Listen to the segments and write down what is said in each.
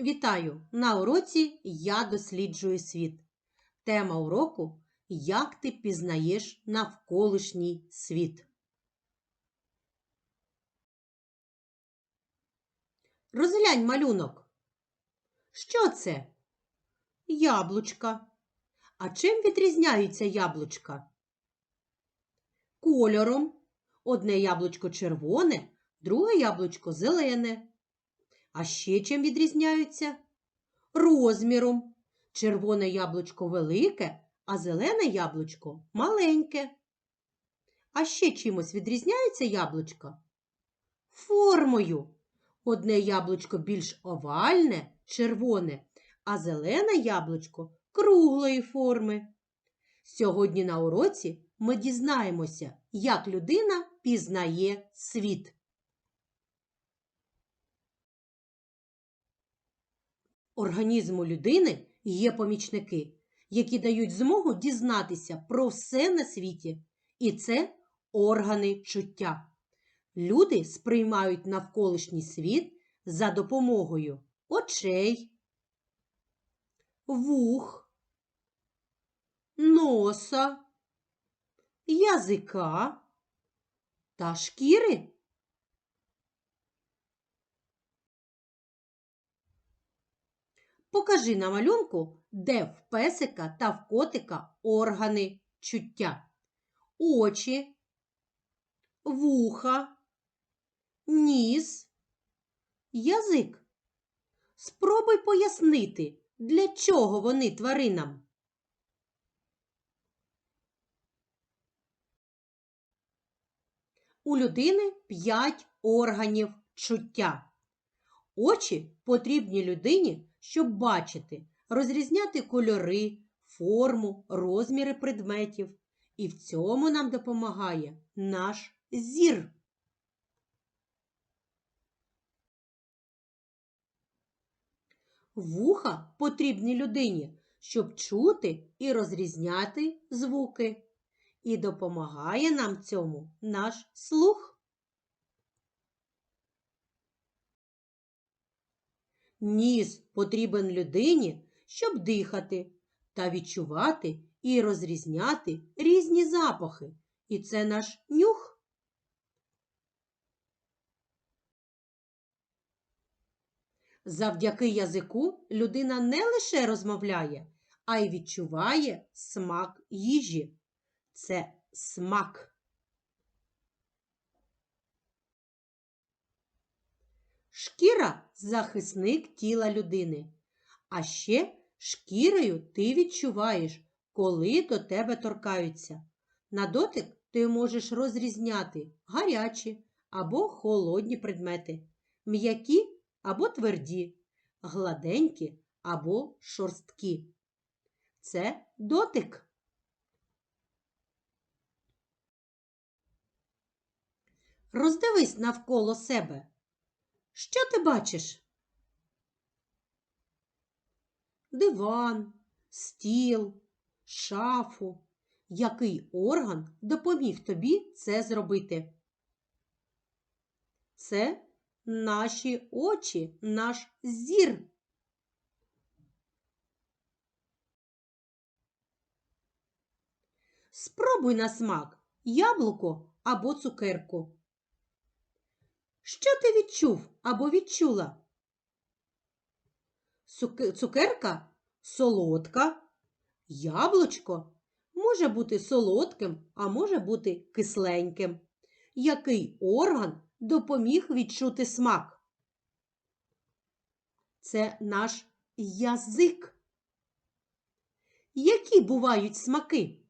Вітаю! На уроці Я досліджую світ. Тема уроку Як ти пізнаєш навколишній світ. Розглянь малюнок. Що це? Яблучка. А чим відрізняються яблучка? Кольором. Одне яблучко червоне, друге яблучко зелене. А ще чим відрізняються? Розміром. Червоне яблучко велике, а зелене яблучко маленьке. А ще чимось відрізняється яблучко? Формою. Одне яблучко більш овальне, червоне, а зелене яблучко круглої форми. Сьогодні на уроці ми дізнаємося, як людина пізнає світ. Організму людини є помічники, які дають змогу дізнатися про все на світі, і це органи чуття. Люди сприймають навколишній світ за допомогою очей, вух, носа, язика та шкіри. Покажи на малюнку, де в песика та в котика органи чуття. Очі, вуха, ніс, язик. Спробуй пояснити, для чого вони тваринам. У людини п'ять органів чуття. Очі потрібні людині щоб бачити, розрізняти кольори, форму, розміри предметів. І в цьому нам допомагає наш зір. Вуха потрібні людині, щоб чути і розрізняти звуки. І допомагає нам цьому наш слух. Ніс потрібен людині, щоб дихати та відчувати і розрізняти різні запахи. І це наш нюх. Завдяки язику людина не лише розмовляє, а й відчуває смак їжі. Це смак. Шкіра захисник тіла людини. А ще шкірою ти відчуваєш, коли до тебе торкаються. На дотик ти можеш розрізняти гарячі або холодні предмети, м'які або тверді, гладенькі або шорсткі. Це дотик. Роздивись навколо себе. Що ти бачиш? Диван, стіл, шафу. Який орган допоміг тобі це зробити? Це наші очі, наш зір. Спробуй на смак яблуко або цукерку. Що ти відчув або відчула? Цукерка солодка, яблучко може бути солодким, а може бути кисленьким. Який орган допоміг відчути смак? Це наш язик. Які бувають смаки?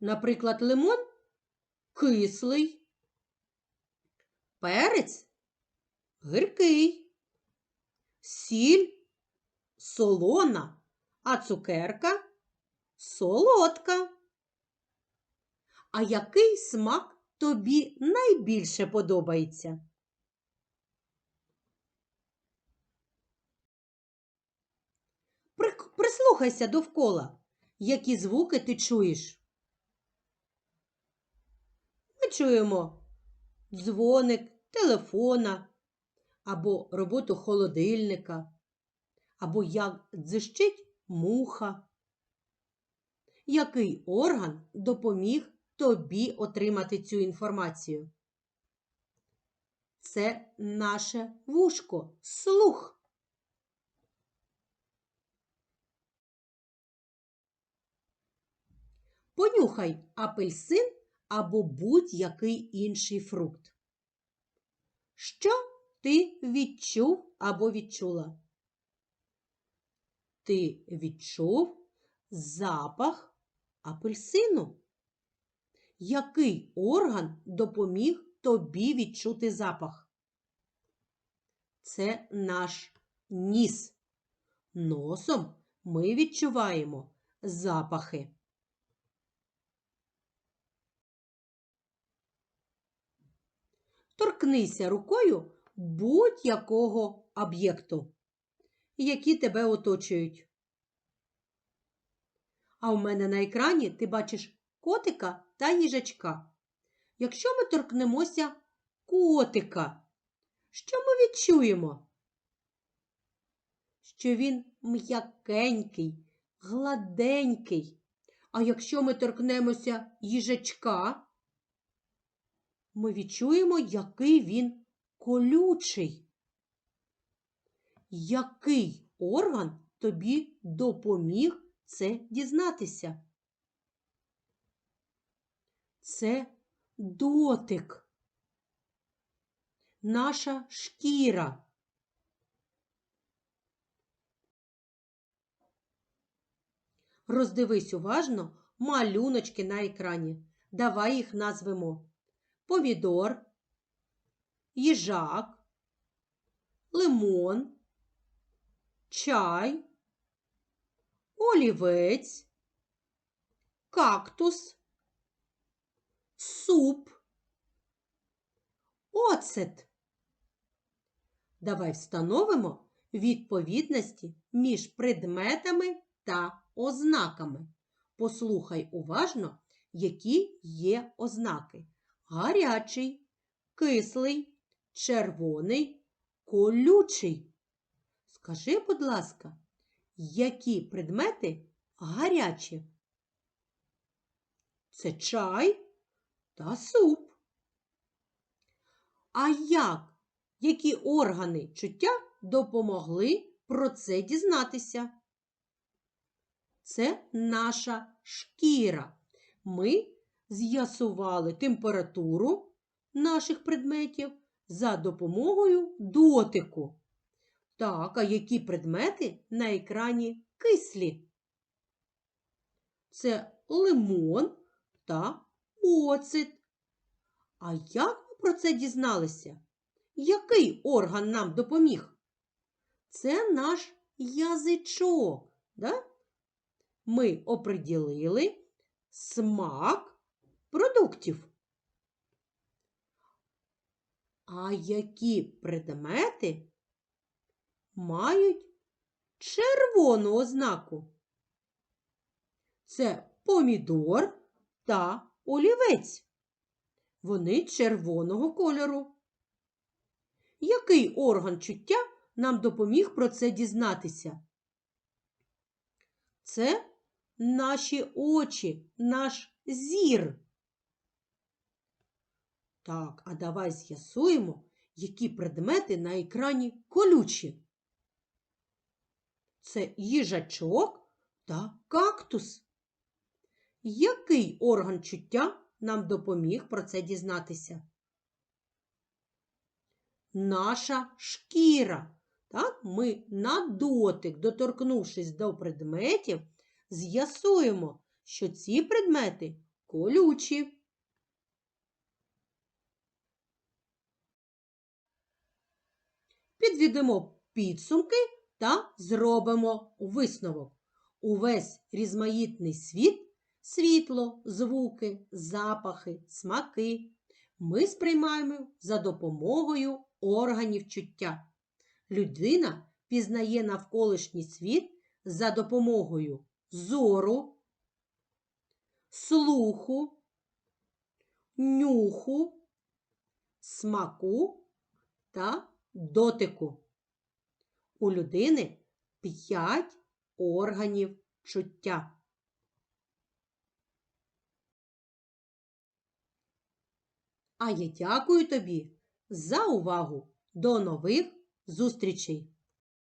Наприклад, лимон кислий, перець гіркий, сіль солона, а цукерка солодка. А який смак тобі найбільше подобається? Прислухайся довкола, які звуки ти чуєш. Чуємо дзвоник телефона, або роботу холодильника, або як дзищить муха. Який орган допоміг тобі отримати цю інформацію? Це наше вушко, слух. Понюхай апельсин або будь-який інший фрукт. Що ти відчув або відчула? Ти відчув запах апельсину. Який орган допоміг тобі відчути запах? Це наш ніс. Носом ми відчуваємо запахи. Торкнися рукою будь-якого об'єкту, які тебе оточують. А у мене на екрані ти бачиш котика та їжачка. Якщо ми торкнемося котика, що ми відчуємо? Що він м'якенький, гладенький. А якщо ми торкнемося їжачка, ми відчуємо, який він колючий. Який орган тобі допоміг це дізнатися? Це дотик, наша шкіра. Роздивись уважно малюночки на екрані. Давай їх назвемо помідор, їжак, лимон, чай, олівець, кактус, суп, оцет. Давай встановимо відповідності між предметами та ознаками. Послухай уважно, які є ознаки гарячий, кислий, червоний, колючий. Скажи, будь ласка, які предмети гарячі? Це чай та суп. А як? Які органи чуття допомогли про це дізнатися? Це наша шкіра. Ми з'ясували температуру наших предметів за допомогою дотику. Так, а які предмети на екрані кислі? Це лимон та оцет. А як ми про це дізналися? Який орган нам допоміг? Це наш язичок. Да? Ми оприділили смак продуктів. А які предмети мають червону ознаку? Це помідор та олівець. Вони червоного кольору. Який орган чуття нам допоміг про це дізнатися? Це наші очі, наш зір. Так, а давай з'ясуємо, які предмети на екрані колючі. Це їжачок та кактус. Який орган чуття нам допоміг про це дізнатися? Наша шкіра. Так, Ми на дотик, доторкнувшись до предметів, з'ясуємо, що ці предмети колючі. Підведемо підсумки та зробимо висновок. Увесь різноманітний світ, світло, звуки, запахи, смаки ми сприймаємо за допомогою органів чуття. Людина пізнає навколишній світ за допомогою зору, слуху, нюху, смаку та дотику. У людини п'ять органів чуття. А я дякую тобі за увагу. До нових зустрічей!